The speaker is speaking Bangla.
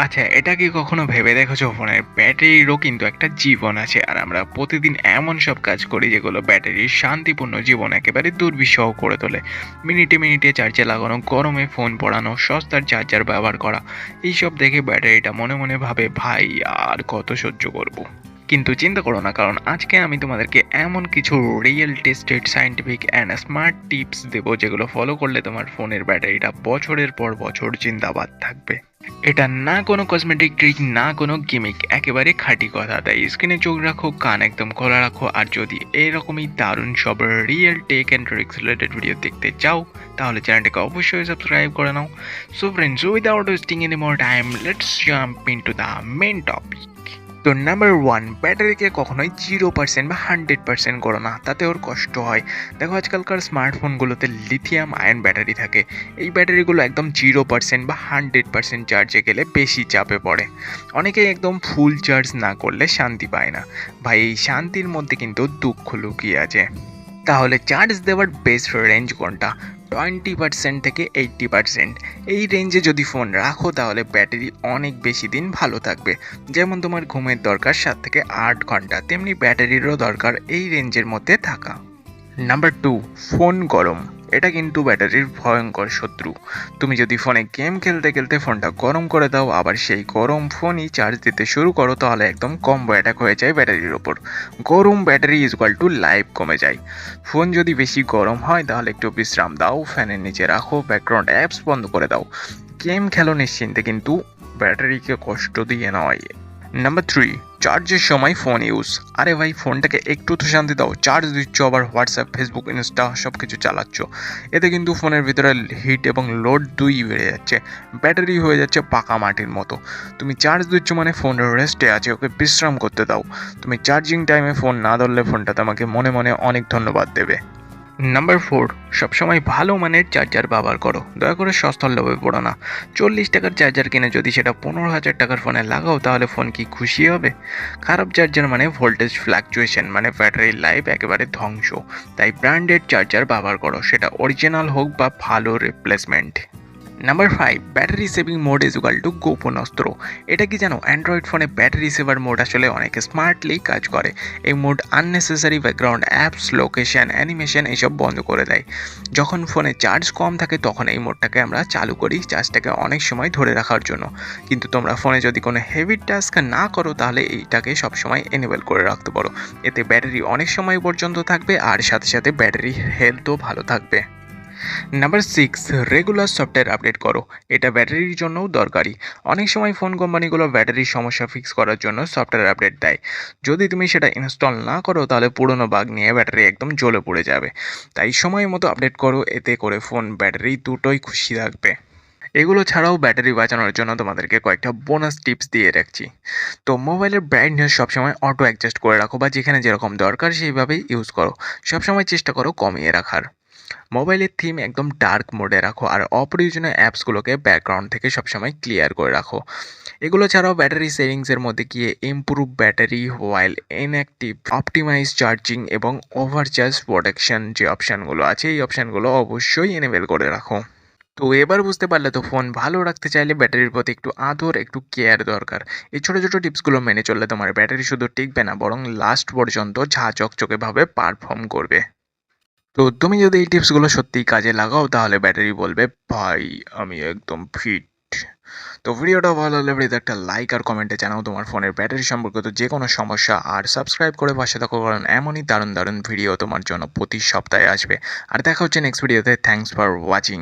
আচ্ছা এটা কি কখনো ভেবে দেখেছ ফোনের ব্যাটারিরও কিন্তু একটা জীবন আছে আর আমরা প্রতিদিন এমন সব কাজ করি যেগুলো ব্যাটারির শান্তিপূর্ণ জীবন একেবারে দুর্বিষহ করে তোলে মিনিটে মিনিটে চার্জে লাগানো, গরমে ফোন পড়ানো, সস্তার চার্জার ব্যবহার করা, এইসব দেখে ব্যাটারিটা মনে মনে ভাবে, ভাই, আর কত সহ্য করব। কিন্তু চিন্তা করো না, কারণ আজকে আমি তোমাদেরকে এমন কিছু real tested scientific and smart tips দেবো যেগুলো ফলো করলে তোমার ফোনের ব্যাটারিটা বছরের পর বছর জিন্দাবাদ থাকবে। এটা না কোনো কসমেটিক ট্রিক না কোনো গিমিক একেবারে খাঁটি কথা। তাই স্ক্রিনে চোখ রাখো, কান একদম খোলা রাখো, আর যদি এরকমই দারুণ সব real tech and tricks related video দেখতে চাও, তাহলে চ্যানেলটাকে অবশ্যই সাবস্ক্রাইব করে নাও। So friends without wasting any more time let's jump in to the main topic তো নাম্বার ওয়ান ব্যাটারিকে কখনোই জিরো পার্সেন্ট বা হান্ড্রেড পার্সেন্ট করো না, তাতে ওর কষ্ট হয়। দেখো আজকালকার স্মার্টফোনগুলোতে লিথিয়াম আয়ন ব্যাটারি থাকে। এই ব্যাটারিগুলো একদম জিরো পার্সেন্ট বা হান্ড্রেড পার্সেন্ট চার্জে গেলে বেশি চাপে পড়ে। অনেকেই একদম ফুল চার্জ না করলে শান্তি পায় না। ভাই, এই শান্তির মধ্যে কিন্তু দুঃখ লুকিয়ে আছে। তাহলে চার্জ দেওয়ার বেস্ট রেঞ্জ কোনটা? টোয়েন্টি পার্সেন্ট থেকে এইট্টি পার্সেন্ট এই রেঞ্জে যদি ফোন রাখো, তাহলে ব্যাটারি অনেক বেশি দিন ভালো থাকবে। যেমন তোমার ঘুমের দরকার সাত থেকে আট ঘণ্টা, তেমনি ব্যাটারিরও দরকার এই রেঞ্জের মধ্যে থাকা। নাম্বার টু ফোন গরম। এটা কিন্তু ব্যাটারির ভয়ঙ্কর শত্রু। তুমি যদি ফোনে গেম খেলতে খেলতে ফোনটা গরম করে দাও, আবার সেই গরম ফোনই চার্জ দিতে শুরু করো, তাহলে একদম কম্বো অ্যাটাক হয়ে যায় ব্যাটারির ওপর। গরম battery is equal to life কমে যায়। ফোন যদি বেশি গরম হয়, তাহলে একটু বিশ্রাম দাও, ফ্যানের নিচে রাখো ব্যাকগ্রাউন্ড অ্যাপস বন্ধ করে দাও। গেম খেলো নিশ্চিন্তে, কিন্তু ব্যাটারিকে কষ্ট দিয়ে নয়। নাম্বার থ্রি চার্জের সময় ফোন ইউজ আরে ভাই ফোনটাকে একটু তো শান্তি দাও। চার্জ দিচ্ছ আবার হোয়াটসঅ্যাপ ফেসবুক ইনস্টা সব কিছু চালাচ্ছ। এতে কিন্তু ফোনের ভিতরে হিট এবং লোড দুই বেড়ে যাচ্ছে। ব্যাটারি হয়ে যাচ্ছে পাকা মাটির মতো। তুমি চার্জ দিচ্ছ মানে ফোন রেস্টে আছে, ওকে বিশ্রাম করতে দাও। তুমি চার্জিং টাইমে ফোন না ধরলে ফোনটা তোমাকে মনে মনে অনেক ধন্যবাদ দেবে। নাম্বার ফোর সবসময় ভালো মানের চার্জার ব্যবহার করো। দয়া করে সস্তার লোভে পড়ো না। চল্লিশ টাকার চার্জার কিনে যদি সেটা পনেরো হাজার টাকার ফোনে লাগাও, তাহলে ফোন কি খুশি হবে? খারাপ চার্জার মানে ভোল্টেজ ফ্ল্যাকচুয়েশন মানে ব্যাটারির লাইফ একেবারে ধ্বংস। তাই ব্র্যান্ডেড চার্জার ব্যবহার করো, সেটা অরিজিনাল হোক বা ভালো replacement number five battery saving mode is equal to গোপন অস্ত্র এটা কি জানো? অ্যান্ড্রয়েড ফোনে ব্যাটারি সেভার মোড আসলে অনেক স্মার্টলি কাজ করে। এই mode unnecessary background apps location animation এইসব বন্ধ করে দেয়। যখন ফোনে চার্জ কম থাকে, তখন এই মোডটাকে আমরা চালু করি চার্জটাকে অনেক সময় ধরে রাখার জন্য। কিন্তু তোমরা ফোনে যদি কোনো হেভি টাস্ক না করো, তাহলে এইটাকে সবসময় এনেবল করে রাখতে পারো। এতে ব্যাটারি অনেক সময় পর্যন্ত থাকবে, আর সাথে সাথে ব্যাটারি হেলথও ভালো থাকবে। Number six regular software update করো। এটা ব্যাটারির জন্যও দরকারি। অনেক সময় ফোন কোম্পানিগুলো ব্যাটারির সমস্যা ফিক্স করার জন্য সফটওয়্যার আপডেট দেয়। যদি তুমি সেটা ইনস্টল না করো, তাহলে পুরনো বাগ নিয়ে ব্যাটারি একদম জ্বলে পড়ে যাবে। তাই সময় মতো আপডেট করো, এতে করে ফোন ব্যাটারি দুটোই খুশি থাকবে। এগুলো ছাড়াও ব্যাটারি বাঁচানোর জন্য তোমাদেরকে কয়েকটা বোনাস টিপস দিয়ে রাখছি। তো মোবাইলের ব্রাইটনেস সবসময় অটো অ্যাডজাস্ট করে রাখো বা যেখানে যেরকম দরকার সেইভাবেই ইউজ করো। সবসময় চেষ্টা করো কমিয়ে রাখার। মোবাইলের থিম একদম ডার্ক মোডে রাখো আর অপ্রয়োজনীয় অ্যাপসগুলোকে ব্যাকগ্রাউন্ড থেকে সবসময় ক্লিয়ার করে রাখো। এগুলো ছাড়াও ব্যাটারি সেভিংসের মধ্যে গিয়ে improve battery while inactive optimise charging এবং ওভারচার্জ প্রোটেকশন যে অপশানগুলো আছে, এই অপশানগুলো অবশ্যই এনেবেল করে রাখো। তো এবার বুঝতে পারলে তো ফোন ভালো রাখতে চাইলে ব্যাটারির প্রতি একটু আদর, একটু কেয়ার দরকার। এই ছোটো ছোটো টিপসগুলো মেনে চললে তোমার ব্যাটারি শুধু টিকবে না, বরং লাস্ট পর্যন্ত ঝা চকচকেভাবে পারফর্ম করবে। তো তুমি যদি এই টিপসগুলো সত্যিই কাজে লাগাও, তাহলে ব্যাটারি বলবে, ভাই, আমি একদম ফিট তো ভিডিওটা ভালো লাগলে প্লিজ একটা লাইক আর কমেন্টে জানাও তোমার ফোনের ব্যাটারি সম্পর্কিত যে কোনো সমস্যা, আর সাবস্ক্রাইব করে পাশে থাকো, কারণ এমনই দারুণ দারুণ ভিডিও তোমার জন্য প্রতি সপ্তাহে আসবে। আর দেখা হচ্ছে নেক্সট ভিডিওতে থ্যাংকস ফর ওয়াচিং